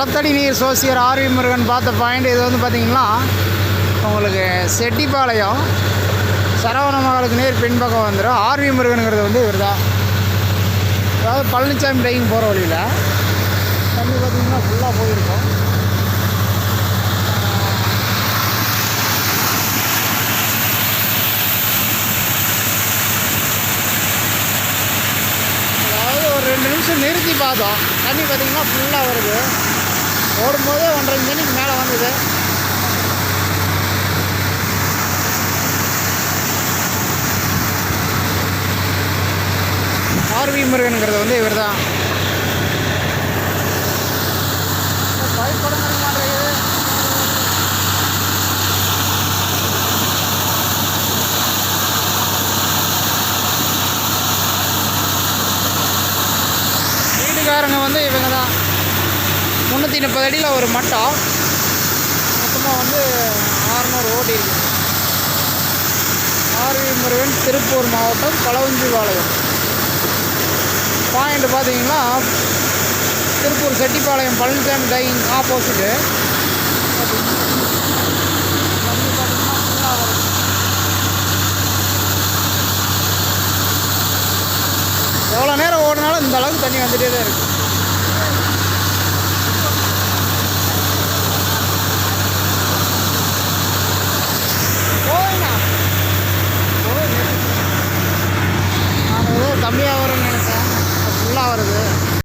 நிலத்தடி நீர் சோசியர் ஆர்வி முருகன் பார்த்த பாயிண்ட் இது வந்து பார்த்திங்கன்னா உங்களுக்கு செட்டிப்பாளையம் சரவண மகளுக்கு நேர் பின்பக்கம் வந்துடும் ஆர்வி முருகனுங்கிறது வந்து இவர் தான் அதாவது பழனிசாமி டைங் போகிற வழியில். தண்ணி பார்த்தீங்கன்னா ஃபுல்லாக போயிருக்கும். அதாவது ஒரு ரெண்டு நிமிஷம் நிறுத்தி பார்த்தோம். தண்ணி பார்த்தீங்கன்னா ஃபுல்லாக வருது. ஓடும்போது ஒன்றரை மணிக்கு மேலே வந்தது. ஆர்வி முருகனுங்கிறது வந்து இவர் தான் வீட்டுக்காரங்க வந்து இவங்க தான் முந்நூற்றி முப்பது அடியில் ஒரு மட்டம் மொத்தமாக வந்து ஆறுநூறு ஓடி இருக்குது ஆர்வி முருகன் திருப்பூர் மாவட்டம் பழவஞ்சிபாளையம் பாயிண்ட் பார்த்தீங்கன்னா திருப்பூர் செட்டிப்பாளையம் பழனிசாமி டைங் ஆப்போசிட்டு. எவ்வளோ நேரம் ஓடினாலும் இந்த அளவுக்கு தண்ணி வந்துகிட்டே தான் இருக்குது கம்மியாக வரும்னு நினச்சேன் ஃபுல்லாக வருது